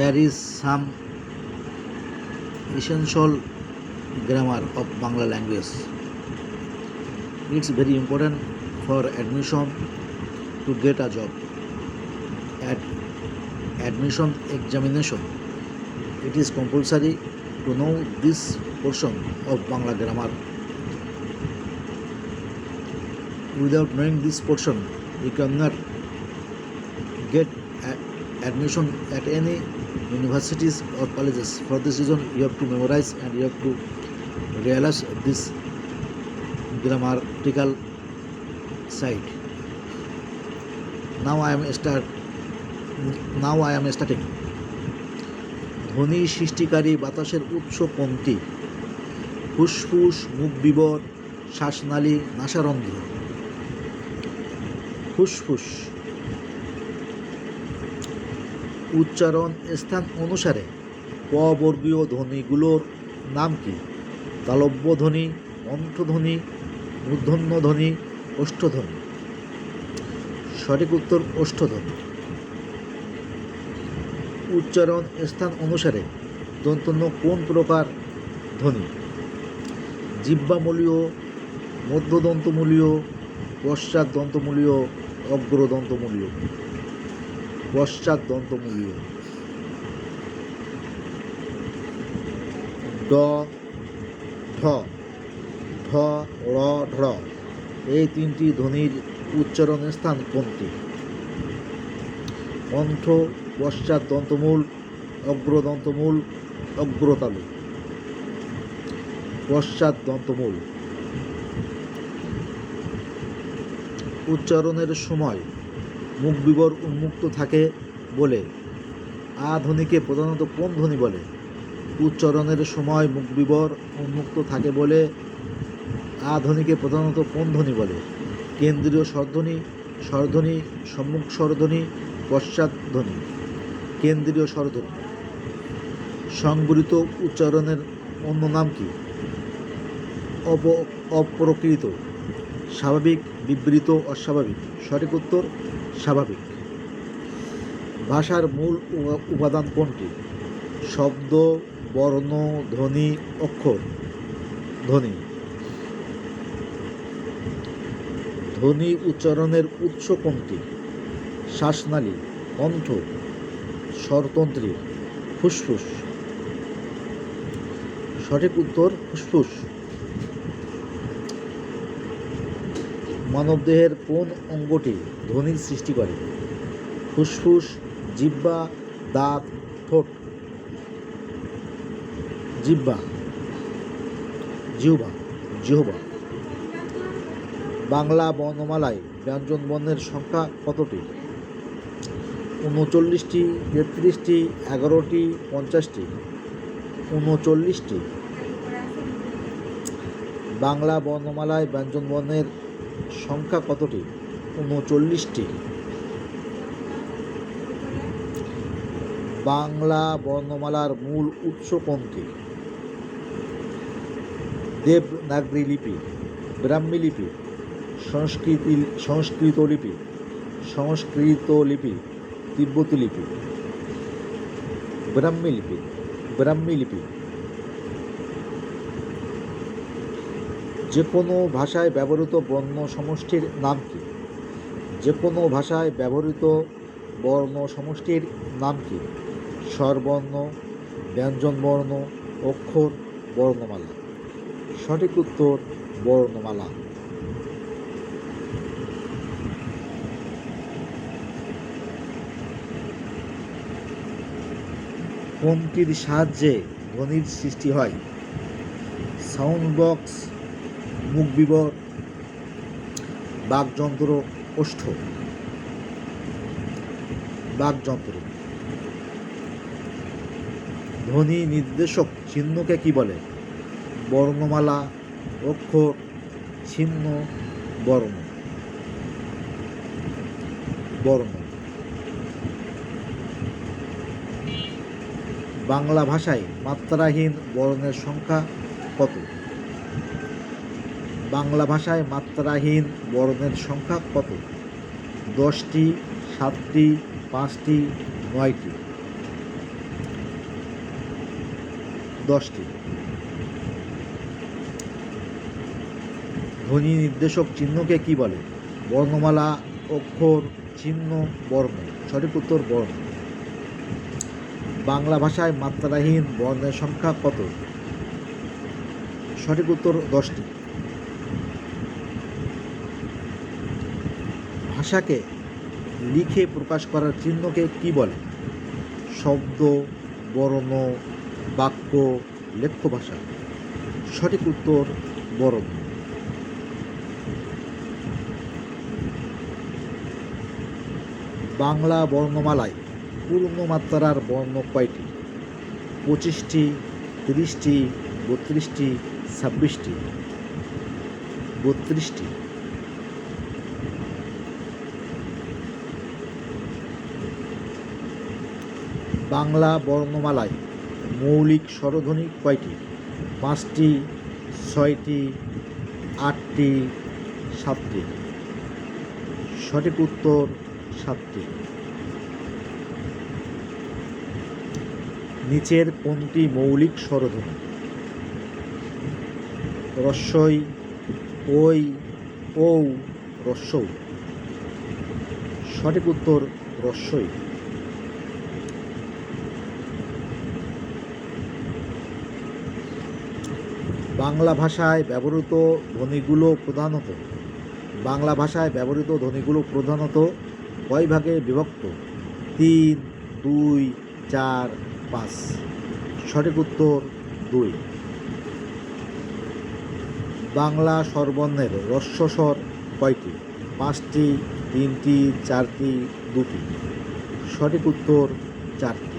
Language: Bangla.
Here is some essential grammar of Bangla language. It's very important for admission to get a job. At admission examination, it is compulsory to know this portion of Bangla grammar. Without knowing this portion, you cannot get admission at any universities or colleges. For this reason, you have to memorize and you have to realize this grammatical side. Now I am start. Now I am starting. ধ্বনি সৃষ্টিকারী বাতাসের উৎস কোনটি ফুসফুস মুখ বিবর শ্বাসনালী নাসারন্ধ্র ফুসফুস উচ্চারণ স্থান অনুসারে ক বর্গীয় ধ্বনিগুলোর নাম কি? তালব্য ধ্বনি কণ্ঠধ্বনি মূর্ধন্য ধ্বনি ওষ্ঠধ্বনি সঠিক উত্তর ওষ্ঠধ্বনি উচ্চারণ স্থান অনুসারে দন্তন্য কোন প্রকার ধ্বনি? জিব্বামূলীয় মধ্যদন্তমূলীয় পশ্চাৎ দন্তমূলীয় অগ্রদন্তমূলীয়। পশ্চাৎ দন্তমূলীয় ড ঢ ঢ র, ঢ। এই তিনটি ধ্বনির উচ্চারণ স্থান কোনটি? কণ্ঠ পশ্চাৎ দন্তমূল অগ্রদন্তমূল, অগ্রতালু। পশ্চাৎ দন্তমূল উচ্চারণের সময় মুখ বিবর উন্মুক্ত থাকে বলে। আ ধ্বনিকে প্রধানত কোন ধ্বনি বলে? উচ্চারণের সময় মুখ বিবর উন্মুক্ত থাকে বলে আ ধ্বনিকে প্রধানত কোন ধ্বনি বলে? কেন্দ্রীয় স্বরধ্বনি স্বরধ্বনি সম্মুখ স্বরধ্বনি পশ্চাৎ ধ্বনি। কেন্দ্রীয় স্বরধ্বনি সংবলিত উচ্চারণের অন্য নাম কি? অপ, অপ্রকৃত। স্বাভাবিক, বিবৃত, অস্বাভাবিক। সঠিক উত্তর স্বাভাবিক। ভাষার মূল উপা- উপাদান কোনটি? শব্দ, বর্ণ, ধ্বনি, অক্ষর। ধ্বনি। ধ্বনি উচ্চারণের উৎস কোনটি? শ্বাসনালী, কণ্ঠ, স্বরতন্ত্রী, ফুসফুস। সঠিক উত্তর ফুসফুস। মানবদেহের কোন অঙ্গটি ধ্বনির সৃষ্টি করে? ফুসফুস জিব্বা দাঁত, ঠোঁট। জিব্বা জিহ্বা। জিহ্বা। বাংলা বর্ণমালায় ব্যঞ্জন বর্ণের সংখ্যা কতটি? উনচল্লিশটি, তেত্রিশটি, এগারোটি, পঞ্চাশটি। উনচল্লিশটি। বাংলা বর্ণমালায় ব্যঞ্জন বর্ণের সংখ্যা কতটি? উনচল্লিশটি। বাংলা বর্ণমালার মূল উৎস কোনটি? দেবনাগরী লিপি, ব্রাহ্মী লিপি, সংস্কৃতি, সংস্কৃত লিপি সংস্কৃত লিপি, তিব্বতী লিপি। ব্রাহ্মী লিপি ব্রাহ্মী লিপি। যে কোনো ভাষায় ব্যবহৃত বর্ণ সমষ্টির নাম কি? যে কোনো ভাষায় ব্যবহৃত বর্ণ সমষ্টির নাম কি? স্বরবর্ণ, ব্যঞ্জনবর্ণ, অক্ষর, বর্ণমালা। সঠিক উত্তর, বর্ণমালা। কোনটির সাহায্যে ধ্বনির সৃষ্টি হয়? সাউন্ড বক্স মুখ বিবর, বাকযন্ত্র ওষ্ঠ। বাকযন্ত্র। ধ্বনি নির্দেশক চিহ্নকে কি বলে? বর্ণমালা, অক্ষর চিহ্ন বর্ণ। বর্ণ। বাংলা ভাষায় মাত্রাহীন বর্ণের সংখ্যা কত? বাংলা ভাষায় মাত্রাহীন বর্ণের সংখ্যা কত? দশটি, সাতটি, পাঁচটি, নয়টি? দশটি। ধ্বনি নির্দেশক চিহ্নকে কি বলে? বর্ণমালা, অক্ষর, চিহ্ন, বর্ণ। সঠিক উত্তর বর্ণ। বাংলা ভাষায় মাত্রাহীন বর্ণের সংখ্যা কত? সঠিক উত্তর দশটি। ভাষাকে লিখে প্রকাশ করার চিহ্নকে কি বলে? শব্দ, বর্ণ, বাক্য লেখ্য ভাষা সঠিক উত্তর, বর্ণ। বাংলা বর্ণমালায় পূর্ণমাত্রার বর্ণ কয়টি? পঁচিশটি, তিরিশটি, বত্রিশটি, ছাব্বিশটি। বত্রিশটি। বাংলা বর্ণমালায় মৌলিক স্বরধ্বনি কয়টি? পাঁচটি, ছয়টি, আটটি, সাতটি। সঠিক উত্তর সাতটি। নিচের কোনটি মৌলিক স্বরধ্বনি? রস্যই ওই ঔ রস্যৌ সঠিক উত্তর রস্যই। বাংলা ভাষায় ব্যবহৃত ধ্বনিগুলো প্রধানত, বাংলা ভাষায় ব্যবহৃত ধ্বনিগুলো প্রধানত কয় ভাগে বিভক্ত? তিন, দুই, চার, পাঁচ। সঠিক উত্তর দুই। বাংলা স্বরবর্ণের রস্বস্বর কয়টি? পাঁচটি, তিনটি, চারটি, দুটি। সঠিক উত্তর চারটি।